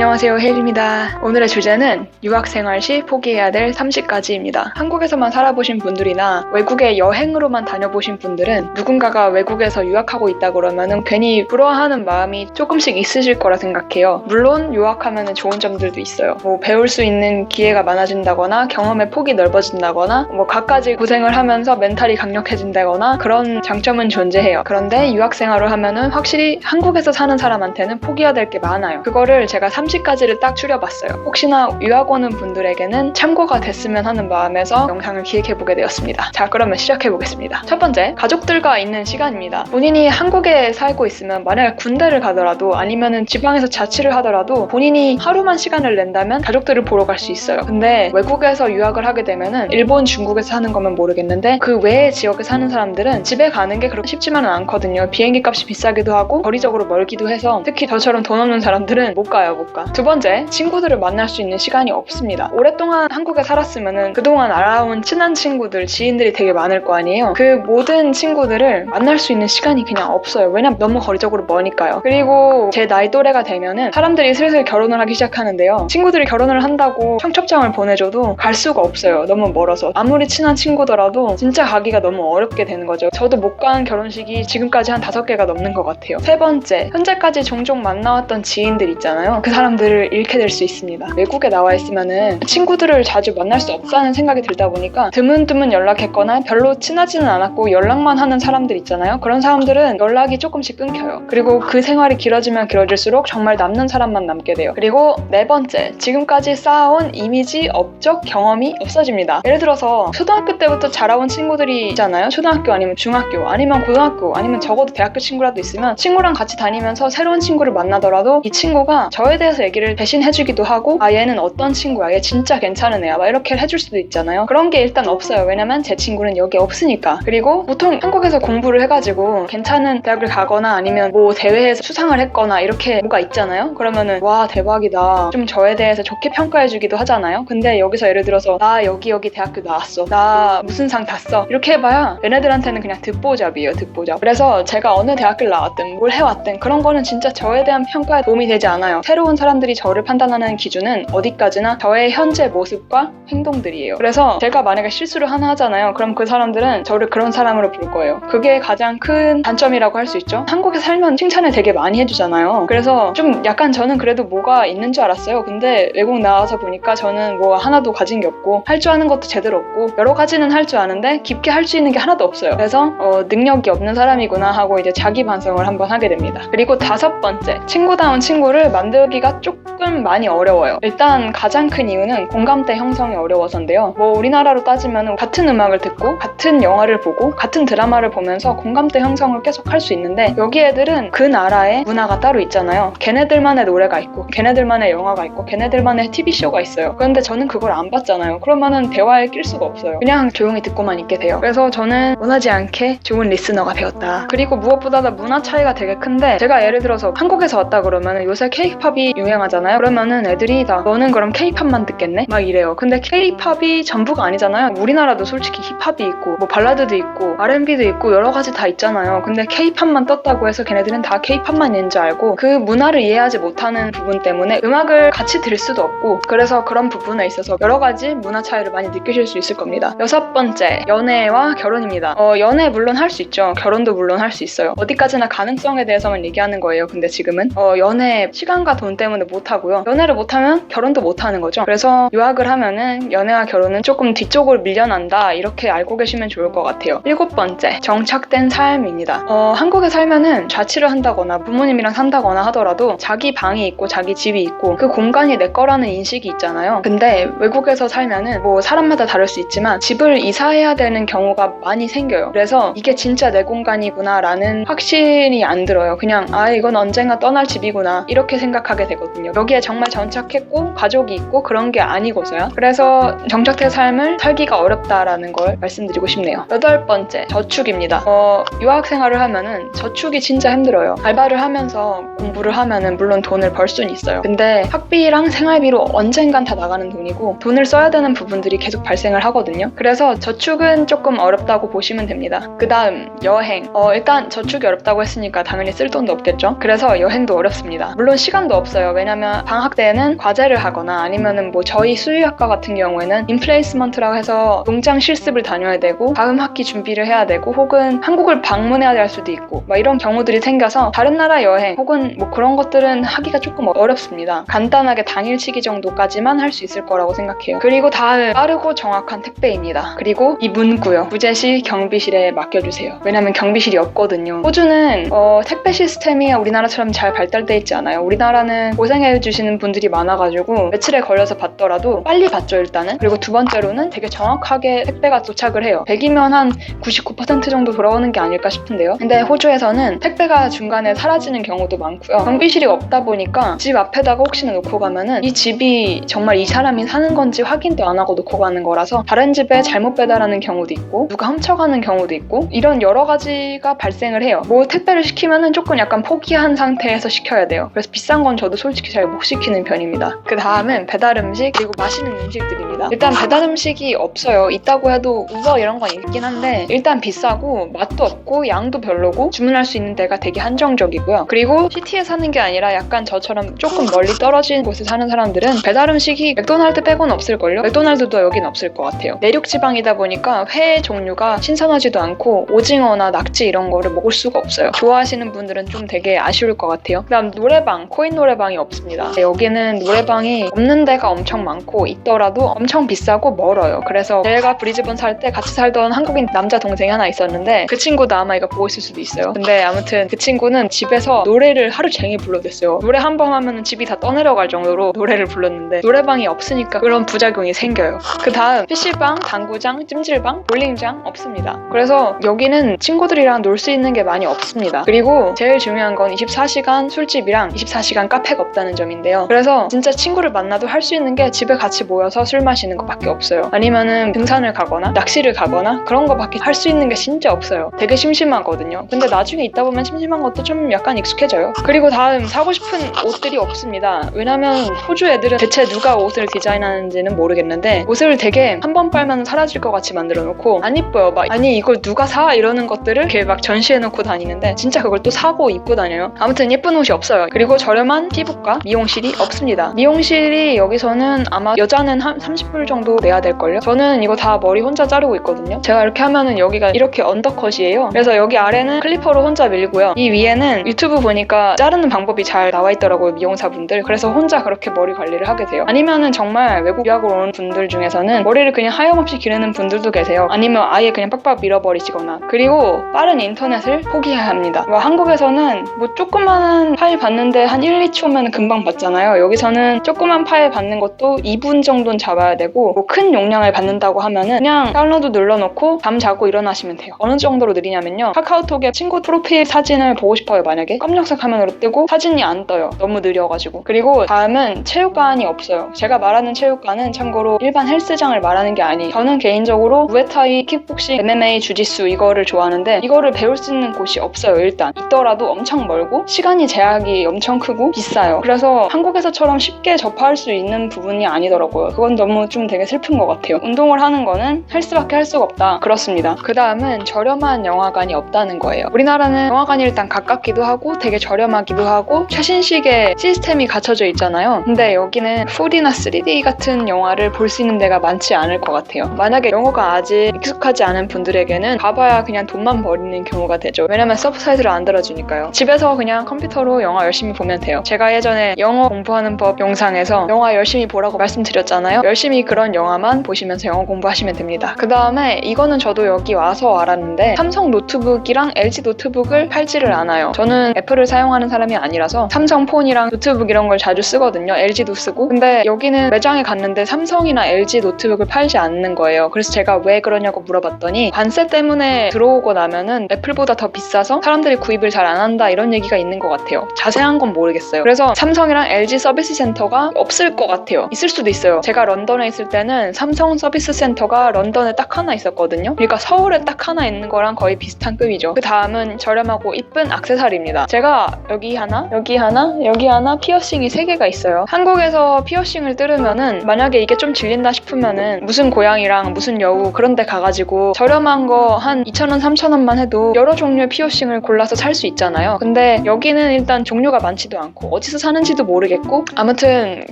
안녕하세요 헤일입니다. 오늘의 주제는 유학생활 시 포기해야 될 30가지입니다. 한국에서만 살아보신 분들이나 외국에 여행으로만 다녀보신 분들은 누군가가 외국에서 유학하고 있다 그러면은 괜히 부러워하는 마음이 조금씩 있으실 거라 생각해요. 물론 유학하면 좋은 점들도 있어요. 뭐 배울 수 있는 기회가 많아진다거나 경험의 폭이 넓어진다거나 뭐 갖가지 고생을 하면서 멘탈이 강력해진다거나 그런 장점은 존재해요. 그런데 유학 생활을 하면은 확실히 한국에서 사는 사람한테는 포기해야 될 게 많아요. 그거를 제가 30 가지를 딱 추려봤어요. 혹시나 유학 오는 분들에게는 참고가 됐으면 하는 마음에서 영상을 기획해보게 되었습니다. 자, 그러면 시작해보겠습니다. 첫 번째, 가족들과 있는 시간입니다. 본인이 한국에 살고 있으면 만약에 군대를 가더라도 아니면은 지방에서 자취를 하더라도 본인이 하루만 시간을 낸다면 가족들을 보러 갈 수 있어요. 근데 외국에서 유학을 하게 되면은 일본, 중국에서 사는 거면 모르겠는데 그 외의 지역에 사는 사람들은 집에 가는 게 그렇게 쉽지만은 않거든요. 비행기 값이 비싸기도 하고 거리적으로 멀기도 해서 특히 저처럼 돈 없는 사람들은 못 가요, 못 가. 두 번째, 친구들을 만날 수 있는 시간이 없습니다. 오랫동안 한국에 살았으면은 그동안 알아온 친한 친구들, 지인들이 되게 많을 거 아니에요. 그 모든 친구들을 만날 수 있는 시간이 그냥 없어요. 왜냐면 너무 거리적으로 머니까요. 그리고 제 나이 또래가 되면은 사람들이 슬슬 결혼을 하기 시작하는데요. 친구들이 결혼을 한다고 청첩장을 보내줘도 갈 수가 없어요. 너무 멀어서. 아무리 친한 친구더라도 진짜 가기가 너무 어렵게 되는 거죠. 저도 못 간 결혼식이 지금까지 한 다섯 개가 넘는 것 같아요. 세 번째, 현재까지 종종 만나왔던 지인들 있잖아요. 그 사람 들을 잃게 될 수 있습니다. 외국에 나와 있으면은 친구들을 자주 만날 수 없다는 생각이 들다 보니까 드문드문 연락했거나 별로 친하지는 않았고 연락만 하는 사람들 있잖아요. 그런 사람들은 연락이 조금씩 끊겨요. 그리고 그 생활이 길어지면 길어질수록 정말 남는 사람만 남게 돼요. 그리고 네 번째, 지금까지 쌓아온 이미지, 업적, 경험이 없어집니다. 예를 들어서 초등학교 때부터 자라온 친구들이 있잖아요. 초등학교 아니면 중학교 아니면 고등학교 아니면 적어도 대학교 친구라도 있으면 친구랑 같이 다니면서 새로운 친구를 만나더라도 이 친구가 저에 대해서 얘기를 대신 해주기도 하고 아 얘는 어떤 친구야 얘 진짜 괜찮은 애야 막 이렇게 해줄 수도 있잖아요. 그런 게 일단 없어요. 왜냐면 제 친구는 여기 없으니까. 그리고 보통 한국에서 공부를 해가지고 괜찮은 대학을 가거나 아니면 뭐 대회에서 수상을 했거나 이렇게 뭐가 있잖아요. 그러면은 와 대박이다. 좀 저에 대해서 좋게 평가해주기도 하잖아요. 근데 여기서 예를 들어서 나 여기 여기 대학교 나왔어. 나 무슨 상 탔어. 이렇게 해봐야 얘네들한테는 그냥 듣보잡이에요. 듣보잡. 그래서 제가 어느 대학교를 나왔든 뭘 해왔든 그런 거는 진짜 저에 대한 평가에 도움이 되지 않아요. 새로운 사람 들이 저를 판단하는 기준은 어디까지나 저의 현재 모습과 행동들이에요. 그래서 제가 만약에 실수를 하나 하잖아요. 그럼 그 사람들은 저를 그런 사람으로 볼 거예요. 그게 가장 큰 단점이라고 할 수 있죠. 한국에 살면 칭찬을 되게 많이 해주잖아요. 그래서 좀 약간 저는 그래도 뭐가 있는 줄 알았어요. 근데 외국 나와서 보니까 저는 뭐 하나도 가진 게 없고 할 줄 아는 것도 제대로 없고 여러 가지는 할 줄 아는데 깊게 할 수 있는 게 하나도 없어요. 그래서 어, 능력이 없는 사람이구나 하고 이제 자기 반성을 한번 하게 됩니다. 그리고 다섯 번째 친구다운 친구를 만들기가 조금 많이 어려워요. 일단 가장 큰 이유는 공감대 형성이 어려워서인데요. 뭐 우리나라로 따지면 같은 음악을 듣고 같은 영화를 보고 같은 드라마를 보면서 공감대 형성을 계속 할 수 있는데 여기 애들은 그 나라의 문화가 따로 있잖아요. 걔네들만의 노래가 있고 걔네들만의 영화가 있고 걔네들만의 TV쇼가 있어요. 그런데 저는 그걸 안 봤잖아요. 그러면은 대화에 낄 수가 없어요. 그냥 조용히 듣고만 있게 돼요. 그래서 저는 원하지 않게 좋은 리스너가 되었다. 그리고 무엇보다 문화 차이가 되게 큰데 제가 예를 들어서 한국에서 왔다 그러면 요새 케이팝이 유행하잖아요. 그러면은 애들이 다 너는 그럼 케이팝만 듣겠네? 막 이래요. 근데 케이팝이 전부가 아니잖아요. 우리나라도 솔직히 힙합이 있고 뭐 발라드도 있고 R&B도 있고 여러 가지 다 있잖아요. 근데 케이팝만 떴다고 해서 걔네들은 다 케이팝만 있는 줄 알고 그 문화를 이해하지 못하는 부분 때문에 음악을 같이 들을 수도 없고 그래서 그런 부분에 있어서 여러 가지 문화 차이를 많이 느끼실 수 있을 겁니다. 여섯 번째 연애와 결혼입니다. 어, 연애 물론 할 수 있죠. 결혼도 물론 할 수 있어요. 어디까지나 가능성에 대해서만 얘기하는 거예요. 근데 지금은 어, 연애 시간과 돈 때문에 못 하고요. 연애를 못 하면 결혼도 못 하는 거죠. 그래서 유학을 하면은 연애와 결혼은 조금 뒤쪽으로 밀려난다 이렇게 알고 계시면 좋을 것 같아요. 일곱 번째 정착된 삶입니다. 어, 한국에 살면은 자취를 한다거나 부모님이랑 산다거나 하더라도 자기 방이 있고 자기 집이 있고 그 공간이 내 거라는 인식이 있잖아요. 근데 외국에서 살면은 뭐 사람마다 다를 수 있지만 집을 이사해야 되는 경우가 많이 생겨요. 그래서 이게 진짜 내 공간이구나라는 확신이 안 들어요. 그냥 아 이건 언젠가 떠날 집이구나 이렇게 생각하게 되 거든요. 여기에 정말 전착했고 가족이 있고 그런 게 아니고서야. 그래서 정착된 삶을 살기가 어렵다라는 걸 말씀드리고 싶네요. 여덟 번째 저축입니다. 어, 유학 생활을 하면은 저축이 진짜 힘들어요. 알바를 하면서 공부를 하면은 물론 돈을 벌 수는 있어요. 근데 학비랑 생활비로 언젠간 다 나가는 돈이고 돈을 써야 되는 부분들이 계속 발생을 하거든요. 그래서 저축은 조금 어렵다고 보시면 됩니다. 그 다음 여행. 어, 일단 저축이 어렵다고 했으니까 당연히 쓸 돈도 없겠죠. 그래서 여행도 어렵습니다. 물론 시간도 없어요. 왜냐면 방학 때는 과제를 하거나 아니면은 뭐 저희 수의학과 같은 경우에는 인플레이스먼트라고 해서 농장 실습을 다녀야 되고 다음 학기 준비를 해야 되고 혹은 한국을 방문해야 될 수도 있고 막 이런 경우들이 생겨서 다른 나라 여행 혹은 뭐 그런 것들은 하기가 조금 어렵습니다. 간단하게 당일치기 정도까지만 할 수 있을 거라고 생각해요. 그리고 다음 빠르고 정확한 택배입니다. 그리고 이 문구요. 부재시 경비실에 맡겨주세요. 왜냐면 경비실이 없거든요. 호주는 어, 택배 시스템이 우리나라처럼 잘 발달돼 있지 않아요. 우리나라는 고생해 주시는 분들이 많아가지고 며칠에 걸려서 받더라도 빨리 받죠 일단은. 그리고 두 번째로는 되게 정확하게 택배가 도착을 해요. 100이면 한 99% 정도 돌아오는 게 아닐까 싶은데요. 근데 호주에서는 택배가 중간에 사라지는 경우도 많고요. 경비실이 없다 보니까 집 앞에다가 혹시나 놓고 가면은 이 집이 정말 이 사람이 사는 건지 확인도 안 하고 놓고 가는 거라서 다른 집에 잘못 배달하는 경우도 있고 누가 훔쳐가는 경우도 있고 이런 여러 가지가 발생을 해요. 뭐 택배를 시키면은 조금 약간 포기한 상태에서 시켜야 돼요. 그래서 비싼 건 저도 솔직히 잘 못 시키는 편입니다. 그 다음은 배달 음식 그리고 맛있는 음식들입니다. 일단 배달 음식이 없어요. 있다고 해도 우버 이런 건 있긴 한데 일단 비싸고 맛도 없고 양도 별로고 주문할 수 있는 데가 되게 한정적이고요. 그리고 시티에 사는 게 아니라 약간 저처럼 조금 멀리 떨어진 곳에 사는 사람들은 배달 음식이 맥도날드 빼고는 없을걸요? 맥도날드도 여긴 없을 것 같아요. 내륙 지방이다 보니까 회 종류가 신선하지도 않고 오징어나 낙지 이런 거를 먹을 수가 없어요. 좋아하시는 분들은 좀 되게 아쉬울 것 같아요. 그다음 노래방, 코인 노래방이 없습니다. 여기는 노래방이 없는 데가 엄청 많고 있더라도 엄청 비싸고 멀어요. 그래서 제가 브리즈번 살 때 같이 살던 한국인 남자 동생이 하나 있었는데 그 친구도 아마 이거 보고 있을 수도 있어요. 근데 아무튼 그 친구는 집에서 노래를 하루 종일 불러댔어요. 노래 한 번 하면 집이 다 떠내려갈 정도로 노래를 불렀는데 노래방이 없으니까 그런 부작용이 생겨요. 그 다음 PC방, 당구장, 찜질방, 볼링장 없습니다. 그래서 여기는 친구들이랑 놀 수 있는 게 많이 없습니다. 그리고 제일 중요한 건 24시간 술집이랑 24시간 카페가 없다는 점인데요. 그래서 진짜 친구를 만나도 할 수 있는 게 집에 같이 모여서 술 마시는 것밖에 없어요. 아니면은 등산을 가거나 낚시를 가거나 그런 거밖에 할 수 있는 게 진짜 없어요. 되게 심심하거든요. 근데 나중에 있다 보면 심심한 것도 좀 약간 익숙해져요. 그리고 다음 사고 싶은 옷들이 없습니다. 왜냐면 호주 애들은 대체 누가 옷을 디자인하는지는 모르겠는데 옷을 되게 한 번 빨면 사라질 것 같이 만들어 놓고 안 이뻐요. 막 아니 이걸 누가 사 이러는 것들을 이렇게 막 전시해 놓고 다니는데 진짜 그걸 또 사고 입고 다녀요. 아무튼 예쁜 옷이 없어요. 그리고 저렴한 피 부과 미용실이 없습니다. 미용실이 여기서는 아마 여자는 한 30불 정도 내야 될걸요? 저는 이거 다 머리 혼자 자르고 있거든요. 제가 이렇게 하면은 여기가 이렇게 언더컷이에요. 그래서 여기 아래는 클리퍼로 혼자 밀고요. 이 위에는 유튜브 보니까 자르는 방법이 잘 나와 있더라고요. 미용사분들. 그래서 혼자 그렇게 머리 관리를 하게 돼요. 아니면은 정말 외국 유학을 온 분들 중에서는 머리를 그냥 하염없이 기르는 분들도 계세요. 아니면 아예 그냥 빡빡 밀어버리시거나. 그리고 빠른 인터넷을 포기해야 합니다. 뭐 한국에서는 뭐 조그마한 파일 받는데 한 1, 2초면 금방 받잖아요. 여기서는 조그만 파일 받는 것도 2분 정도는 잡아야 되고 뭐 큰 용량을 받는다고 하면은 그냥 다운로드 눌러놓고 잠 자고 일어나시면 돼요. 어느 정도로 느리냐면요. 카카오톡에 친구 프로필 사진을 보고 싶어요 만약에 깜짝색 화면으로 뜨고 사진이 안 떠요. 너무 느려가지고. 그리고 다음은 체육관이 없어요. 제가 말하는 체육관은 참고로 일반 헬스장을 말하는 게 아니에요. 저는 개인적으로 무에타이, 킥복싱, MMA, 주짓수 이거를 좋아하는데 이거를 배울 수 있는 곳이 없어요 일단. 있더라도 엄청 멀고 시간이 제약이 엄청 크고 비싸요. 그래서 한국에서처럼 쉽게 접할 수 있는 부분이 아니더라고요. 그건 너무 좀 되게 슬픈 것 같아요. 운동을 하는 거는 헬스밖에 할 수가 없다. 그렇습니다. 그 다음은 저렴한 영화관이 없다는 거예요. 우리나라는 영화관이 일단 가깝기도 하고 되게 저렴하기도 하고 최신식의 시스템이 갖춰져 있잖아요. 근데 여기는 4D나 3D 같은 영화를 볼 수 있는 데가 많지 않을 것 같아요. 만약에 영어가 아직 익숙하지 않은 분들에게는 가봐야 그냥 돈만 버리는 경우가 되죠. 왜냐면 서브타이틀을 안 들어주니까요. 집에서 그냥 컴퓨터로 영화 열심히 보면 돼요. 제가 예전에 영어 공부하는 법 영상에서 영화 열심히 보라고 말씀드렸잖아요. 열심히 그런 영화만 보시면서 영어 공부하시면 됩니다. 그 다음에 이거는 저도 여기 와서 알았는데 삼성 노트북이랑 LG 노트북을 팔지를 않아요. 저는 애플을 사용하는 사람이 아니라서 삼성 폰이랑 노트북 이런 걸 자주 쓰거든요. LG도 쓰고. 근데 여기는 매장에 갔는데 삼성이나 LG 노트북을 팔지 않는 거예요. 그래서 제가 왜 그러냐고 물어봤더니 관세 때문에 들어오고 나면은 애플보다 더 비싸서 사람들이 구입을 잘 안 한다 이런 얘기가 있는 것 같아요. 자세한 건 모르겠어요. 그래서 삼성이랑 LG 서비스 센터가 없을 것 같아요. 있을 수도 있어요. 제가 런던에 있을 때는 삼성 서비스 센터가 런던에 딱 하나 있었거든요. 그러니까 서울에 딱 하나 있는 거랑 거의 비슷한 급이죠. 그 다음은 저렴하고 이쁜 액세서리입니다. 제가 여기 하나, 여기 하나, 여기 하나 피어싱이 세 개가 있어요. 한국에서 피어싱을 뜯으면은 만약에 이게 좀 질린다 싶으면은 무슨 고양이랑 무슨 여우 그런 데 가가지고 저렴한 거 한 2,000원, 3,000원만 해도 여러 종류의 피어싱을 골라서 살 수 있잖아요. 근데 여기는 일단 종류가 많지도 않고 어디서 사는지도 모르겠고 아무튼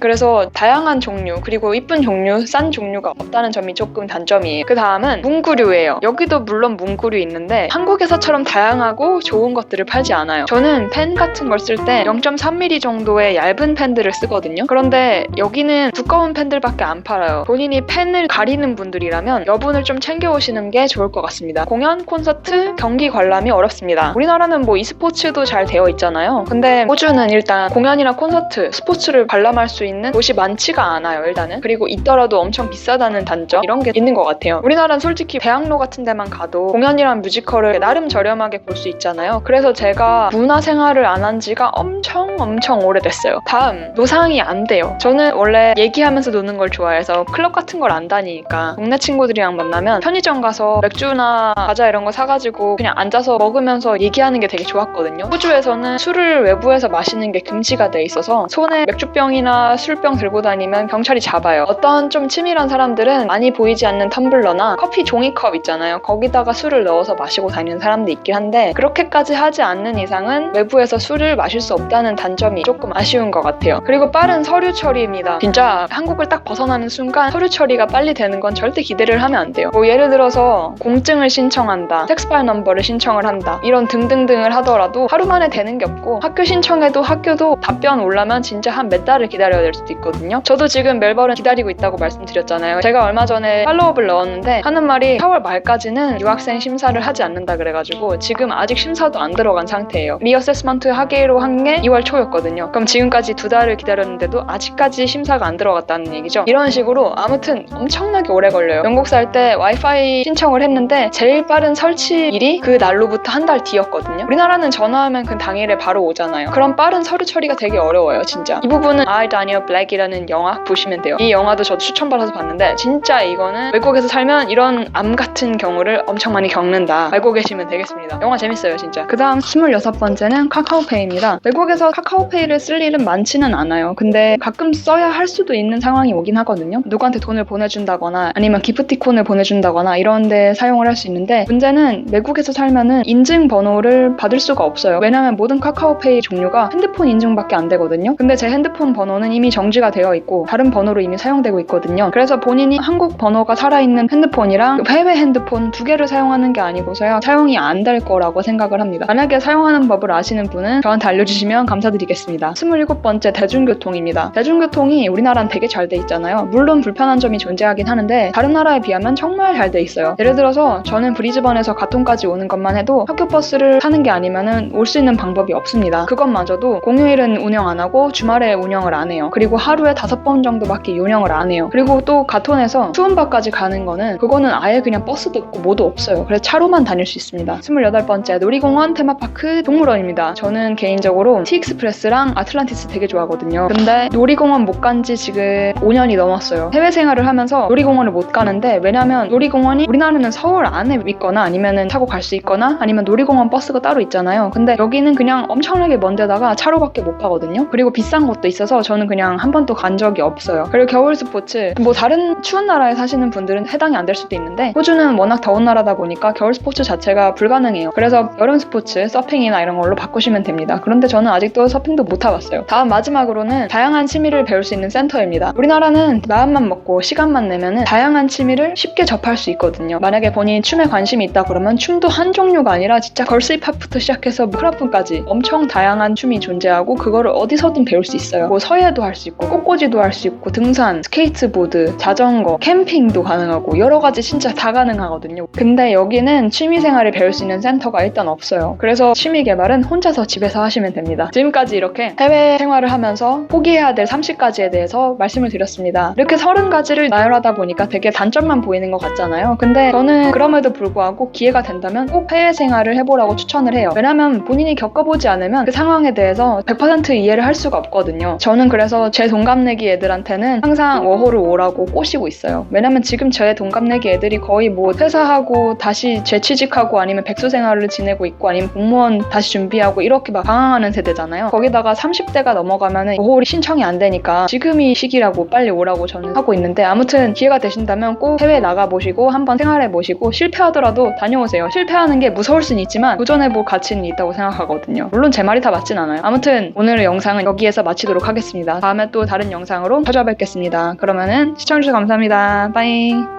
그래서 다양한 종류 그리고 이쁜 종류, 싼 종류가 없다는 점이 조금 단점이에요. 그 다음은 문구류예요. 여기도 물론 문구류 있는데 한국에서처럼 다양하고 좋은 것들을 팔지 않아요. 저는 펜 같은 걸 쓸 때 0.3mm 정도의 얇은 펜들을 쓰거든요. 그런데 여기는 두꺼운 펜들밖에 안 팔아요. 본인이 펜을 가리는 분들이라면 여분을 좀 챙겨오시는 게 좋을 것 같습니다. 공연, 콘서트, 경기 관람이 어렵습니다. 우리나라는 뭐 e스포츠도 잘 되어 있잖아요. 근데 호주는 일단 공연 이나 콘서트, 스포츠를 관람할 수 있는 곳이 많지가 않아요. 일단은 그리고 있더라도 엄청 비싸다는 단점 이런 게 있는 것 같아요. 우리나라는 솔직히 대학로 같은 데만 가도 공연이랑 뮤지컬을 나름 저렴하게 볼 수 있잖아요. 그래서 제가 문화 생활을 안 한 지가 엄청 엄청 오래됐어요. 다음 노상이 안 돼요. 저는 원래 얘기하면서 노는 걸 좋아해서 클럽 같은 걸 안 다니니까 동네 친구들이랑 만나면 편의점 가서 맥주나 과자 이런 거 사가지고 그냥 앉아서 먹으면서 얘기하는 게 되게 좋았거든요. 호주에서는 술을 외부에서 마시는 게 금지가 돼 있어서 손에 맥주병이나 술병 들고 다니면 경찰이 잡아요. 어떤 좀 치밀한 사람들은 많이 보이지 않는 텀블러나 커피 종이컵 있잖아요. 거기다가 술을 넣어서 마시고 다니는 사람도 있긴 한데 그렇게까지 하지 않는 이상은 외부에서 술을 마실 수 없다는 단점이 조금 아쉬운 것 같아요. 그리고 빠른 서류 처리입니다. 진짜 한국을 딱 벗어나는 순간 서류 처리가 빨리 되는 건 절대 기대를 하면 안 돼요. 뭐 예를 들어서 공증을 신청한다, 텍스파일 넘버를 신청을 한다 이런 등등등을 하더라도 하루 만에 되는 게 없고 학교 신청해도 학교도 답변 올라면 진짜 한 몇 달을 기다려야 될 수도 있거든요. 저도 지금 멜버른 기다리고 있다고 말씀드렸잖아요. 제가 얼마 전에 팔로업을 넣었는데 하는 말이 4월 말까지는 유학생 심사를 하지 않는다 그래가지고 지금 아직 심사도 안 들어간 상태예요. 리어세스먼트 하기로 한 게 2월 초였거든요. 그럼 지금까지 두 달을 기다렸는데도 아직까지 심사가 안 들어갔다는 얘기죠. 이런 식으로 아무튼 엄청나게 오래 걸려요. 영국 살 때 와이파이 신청을 했는데 제일 빠른 설치일이 그 날로부터 한 달 뒤였거든요. 우리나라는 전화하면 그 당일에 바로 오잖아요. 그런 빠른 서류 처리가 되게 어려워요, 진짜. 이 부분은 I Daniel Black이라는 영화 보시면 돼요. 이 영화도 저도 추천받아서 봤는데 진짜 이거는 외국에서 살면 이런 암 같은 경우를 엄청 많이 겪는다. 알고 계시면 되겠습니다. 영화 재밌어요, 진짜. 그 다음 26번째는 카카오페이입니다. 외국에서 카카오페이를 쓸 일은 많지는 않아요. 근데 가끔 써야 할 수도 있는 상황이 오긴 하거든요. 누구한테 돈을 보내준다거나 아니면 기프티콘을 보내준다거나 이런 데 사용을 할 수 있는데 문제는 외국에서 살면은 인증번호를 받을 수가 없어요. 왜냐면 모든 카카오페이 종류가 핸드폰 인증밖에 안 되거든요. 근데 제 핸드폰 번호는 이미 정지가 되어 있고 다른 번호로 이미 사용되고 있거든요. 그래서 본인이 한국 번호가 살아있는 핸드폰이랑 해외 핸드폰 두 개를 사용하는 게 아니고서야 사용이 안 될 거라고 생각을 합니다. 만약에 사용하는 법을 아시는 분은 저한테 알려주시면 감사드리겠습니다. 27번째 대중교통입니다. 대중교통이 우리나라는 되게 잘 돼 있잖아요. 물론 불편한 점이 존재하긴 하는데 다른 나라에 비하면 정말 잘 돼 있어요. 예를 들어서 저는 브리즈번에서 가통까지 오는 것만 해도 학교 버스를 타는 게 아니면은 올 수 있는 방법이 없습니다. 그것마저도 공휴일은 운영 안 하고 주말에 운영을 안 해요. 그리고 하루에 다섯 번 정도밖에 운영을 안 해요. 그리고 또 가톤에서 수은바까지 가는 거는 그거는 아예 그냥 버스도 없고 뭐도 없어요. 그래서 차로만 다닐 수 있습니다. 28번째 놀이공원, 테마파크, 동물원입니다. 저는 개인적으로 티익스프레스랑 아틀란티스 되게 좋아하거든요. 근데 놀이공원 못 간 지 지금 5년이 넘었어요. 해외 생활을 하면서 놀이공원을 못 가는데 왜냐면 놀이공원이 우리나라는 서울 안에 있거나 아니면은 타고 갈 수 있거나 아니면 놀이공원 버스가 따로 있잖아요. 근데 여기는 그냥 엄청나게 먼 데다가 차로밖에 못 가 거든요. 그리고 비싼 것도 있어서 저는 그냥 한 번도 간 적이 없어요. 그리고 겨울 스포츠 뭐 다른 추운 나라에 사시는 분들은 해당이 안 될 수도 있는데 호주는 워낙 더운 나라다 보니까 겨울 스포츠 자체가 불가능해요. 그래서 여름 스포츠 서핑이나 이런 걸로 바꾸시면 됩니다. 그런데 저는 아직도 서핑도 못 타봤어요. 다음 마지막으로는 다양한 취미를 배울 수 있는 센터입니다. 우리나라는 마음만 먹고 시간만 내면은 다양한 취미를 쉽게 접할 수 있거든요. 만약에 본인이 춤에 관심이 있다 그러면 춤도 한 종류가 아니라 진짜 걸스 힙합부터 시작해서 크라프까지 엄청 다양한 춤이 존재하고 그거 를 어디서든 배울 수 있어요. 뭐 서예도 할 수 있고 꽃꽂이도 할 수 있고 등산, 스케이트보드, 자전거, 캠핑도 가능하고 여러 가지 진짜 다 가능하거든요. 근데 여기는 취미 생활을 배울 수 있는 센터가 일단 없어요. 그래서 취미 개발은 혼자서 집에서 하시면 됩니다. 지금까지 이렇게 해외 생활을 하면서 포기해야 될 30가지에 대해서 말씀을 드렸습니다. 이렇게 30가지를 나열하다 보니까 되게 단점만 보이는 것 같잖아요. 근데 저는 그럼에도 불구하고 기회가 된다면 꼭 해외 생활을 해보라고 추천을 해요. 왜냐면 본인이 겪어보지 않으면 그 상황에 대해서 100% 이해를 할 수가 없거든요. 저는 그래서 제 동갑내기 애들한테는 항상 워홀을 오라고 꼬시고 있어요. 왜냐면 지금 제 동갑내기 애들이 거의 뭐 퇴사하고 다시 재취직하고 아니면 백수 생활을 지내고 있고 아니면 공무원 다시 준비하고 이렇게 막 방황하는 세대잖아요. 거기다가 30대가 넘어가면은 워홀이 신청이 안 되니까 지금이 시기라고 빨리 오라고 저는 하고 있는데 아무튼 기회가 되신다면 꼭 해외 나가 보시고 한번 생활해 보시고 실패하더라도 다녀오세요. 실패하는 게 무서울 순 있지만 도전해 볼 가치는 있다고 생각하거든요. 물론 제 말이 다 맞진 않아요. 아무튼 오늘 오늘의 영상은 여기에서 마치도록 하겠습니다. 다음에 또 다른 영상으로 찾아뵙겠습니다. 그러면은 시청해주셔서 감사합니다. 빠이.